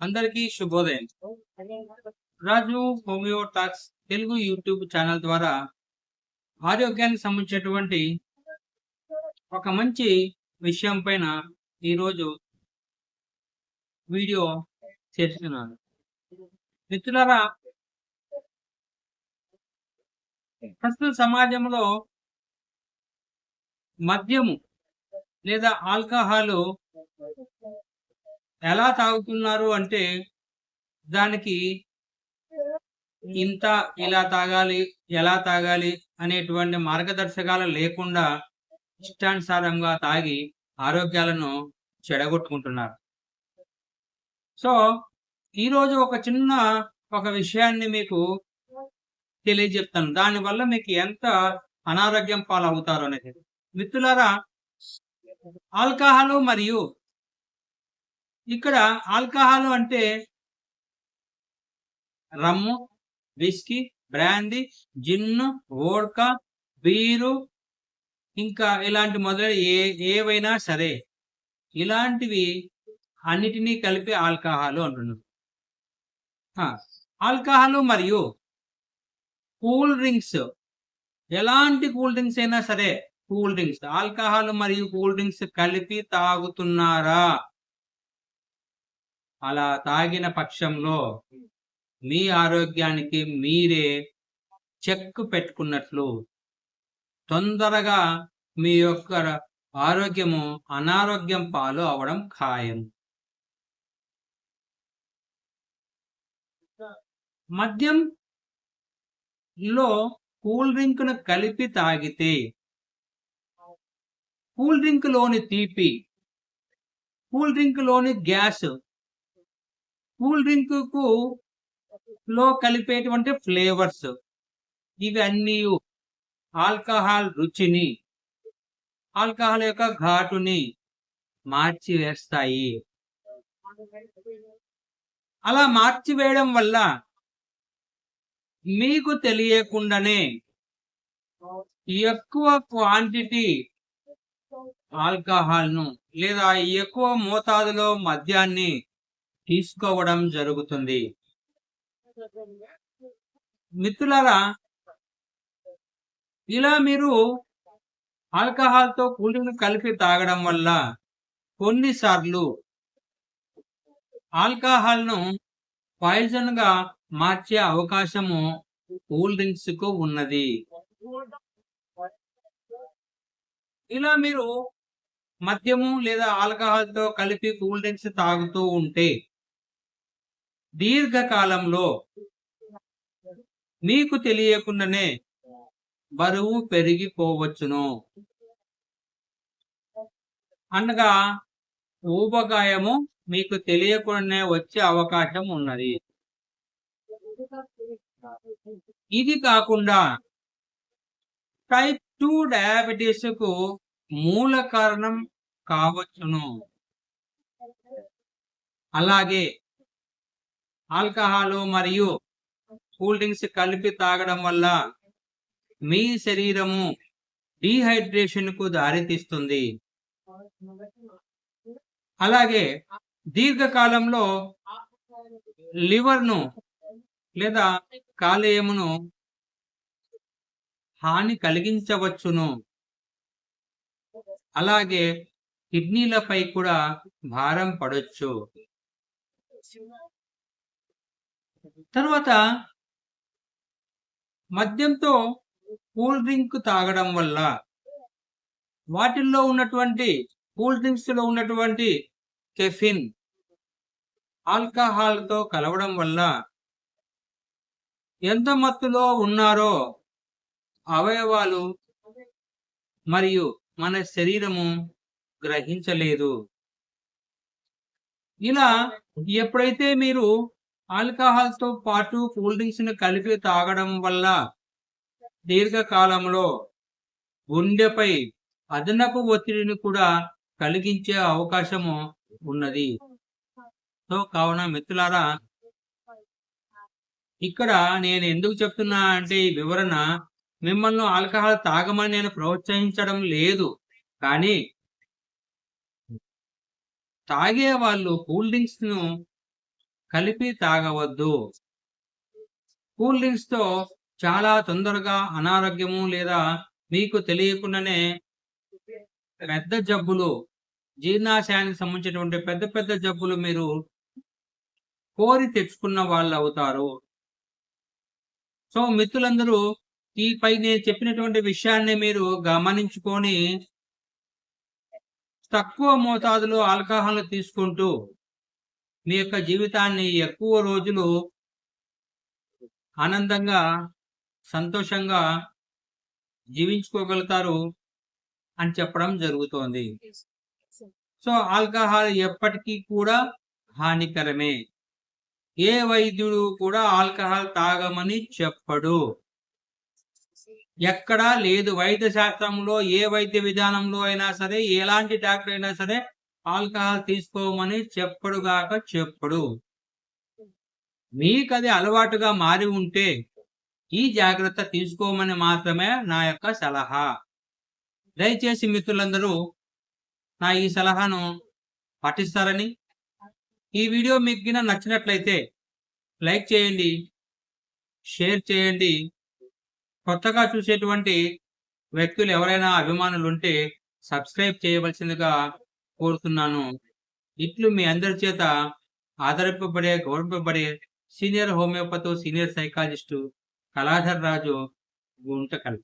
అందరికీ శుభోదయం. Raju homeo talks Telugu YouTube channel ద్వారా ఆరోగ్యానికి సంబంధించినటువంటి ఒక మంచి విషయం పైన ఈరోజు వీడియో చేస్తున్నాను. మిత్రులారా ప్రస్తుత సమాజంలో మద్యము లేదా ఆల్కహాలు ఎలా తాగుతున్నారు అంటే దానికి ఇంత ఇలా తాగాలి ఎలా తాగాలి అనేటువంటి మార్గదర్శకాలు లేకుండా ఇష్టానుసారంగా తాగి ఆరోగ్యాలను చెడగొట్టుకుంటున్నారు. సో ఈరోజు ఒక చిన్న ఒక విషయాన్ని మీకు తెలియజెప్తాను దానివల్ల మీకు ఎంత అనారోగ్యం పాలవుతారు అనేది మిత్రులారా ఆల్కహాలు మరియు ఇక్కడ ఆల్కహాల్ అంటే rum whisky brandy gin vodka beer ఇంకా ఇలాంటి మొదలైన ఏ ఏవైనా సరే. ఇలాంటివి అన్నిటినీ కలిపి ఆల్కహాల్ అంటున్నారు. ఆల్కహాల్ మరియు కూల్ డ్రింక్స్. ఎలాంటి కూల్ డ్రింక్స్ అయినా సరే కూల్ డ్రింక్స్. ఆల్కహాల్ మరియు కూల్ డ్రింక్స్ కలిపి తాగుతున్నారా? అలా తాగిన పక్షంలో మీ ఆరోగ్యానికి మీరే చెక్ పెట్టుకున్నట్లు తొందరగా మీ యొక్క ఆరోగ్యము అనారోగ్యం పాలు అవడం ఖాయం. మద్యం లో కూల్ డ్రింక్ను కలిపి తాగితే కూల్ డ్రింక్లోని తీపి కూల్ డ్రింక్లోని గ్యాస్ కూల్ డ్రింక్కు లో కలిపేటువంటి ఫ్లేవర్స్. ఇవి అన్నీ ఆల్కహాల్ రుచిని ఆల్కహాల్ యొక్క ఘాటుని మార్చి వేస్తాయి అలా మార్చివేయడం వల్ల మీకు తెలియకుండానే ఎక్కువ క్వాంటిటీ ఆల్కహాల్ను లేదా ఎక్కువ మోతాదులో మద్యాన్ని తీసుకోవడం జరుగుతుంది. మిత్రులారా ఇలా మీరు ఆల్కహాల్తో కూల్ డ్రింక్ కలిపి తాగడం వల్ల కొన్నిసార్లు ఆల్కహాల్ను పాయిజన్గా మార్చే అవకాశము కూల్ డ్రింక్స్కు ఉన్నది. ఇలా మీరు మద్యము లేదా ఆల్కహాల్తో కలిపి కూల్ డ్రింక్స్ తాగుతూ ఉంటే దీర్ఘకాలంలో మీకు తెలియకుండానే బరువు పెరిగిపోవచ్చును. అనగా ఊబకాయము మీకు తెలియకుండానే వచ్చే అవకాశం ఉన్నది. ఇది కాకుండా టైప్ టూ డయాబెటీస్కు మూల కారణం కావచ్చును. అలాగే ఆల్కహాల్ మరియు కూల్ డ్రింక్స్ కలిపి తాగడం వల్ల మీ శరీరము డీహైడ్రేషన్కు దారితీస్తుంది. అలాగే దీర్ఘకాలంలో లివర్ను లేదా కాలేయమును హాని కలిగించవచ్చును. అలాగే కిడ్నీలపై కూడా భారం పడొచ్చు. తర్వాత మద్యంతో కూల్ డ్రింక్ తాగడం వల్ల వాటిల్లో ఉన్నటువంటి కూల్ డ్రింక్స్లో ఉన్నటువంటి కెఫిన్ ఆల్కహాల్తో కలవడం వల్ల ఎంత మత్తులో ఉన్నారో అవయవాలు మరియు మన శరీరము గ్రహించలేదు. ఇలా ఎప్పుడైతే మీరు ఆల్కహాల్తో పాటు కూల్ డ్రింక్స్ని కలిపి తాగడం వల్ల దీర్ఘకాలంలో గుండెపై అదనపు ఒత్తిడిని కూడా కలిగించే అవకాశము ఉన్నది. సో కావున మిత్రులారా ఇక్కడ నేను ఎందుకు చెప్తున్నా అంటే ఈ వివరణ మిమ్మల్ని ఆల్కహాల్ తాగమని నేను ప్రోత్సహించడం లేదు. కానీ తాగే వాళ్ళు కూల్ డ్రింక్స్ను కలిపి తాగవద్దు. కూల్ డ్రింక్స్తో చాలా తొందరగా అనారోగ్యము లేదా మీకు తెలియకుండానే పెద్ద జబ్బులు జీర్ణాశయానికి సంబంధించినటువంటి పెద్ద పెద్ద జబ్బులు మీరు కోరి తెచ్చుకున్న వాళ్ళు అవుతారు. సో మిత్రులందరూ ఈ పై నేను చెప్పినటువంటి విషయాన్ని మీరు గమనించుకొని తక్కువ మోతాదులో ఆల్కహాల్ తీసుకుంటూ మీ యొక్క జీవితాన్ని ఎక్కువ రోజులు ఆనందంగా సంతోషంగా జీవించుకోగలుగుతారు అని చెప్పడం జరుగుతోంది. సో ఆల్కహాల్ ఎప్పటికీ కూడా హానికరమే. ఏ వైద్యుడు కూడా ఆల్కహాల్ తాగమని చెప్పడు. ఎక్కడా లేదు. వైద్య శాస్త్రంలో ఏ వైద్య విధానంలో అయినా సరే ఎలాంటి డాక్టర్ అయినా సరే ఆల్కహాల్ తీసుకోమని చెప్పడుగాక చెప్పడు. మీకు అది అలవాటుగా మారి ఉంటే ఈ జాగ్రత్త తీసుకోమని మాత్రమే నా యొక్క సలహా. దయచేసి మిత్రులందరూ నా ఈ సలహాను పాటిస్తారని. ఈ వీడియో మీకు నచ్చినట్లయితే లైక్ చేయండి షేర్ చేయండి. కొత్తగా చూసేటువంటి వ్యక్తులు ఎవరైనా అభిమానులు ఉంటే సబ్స్క్రైబ్ చేయవలసిందిగా కోరుతున్నాను. ఇట్లు మీ అందరి చేత ఆదరింపబడే గౌరవింపబడే senior homeopathy senior psychologist Kaladhar Raju Guntakal.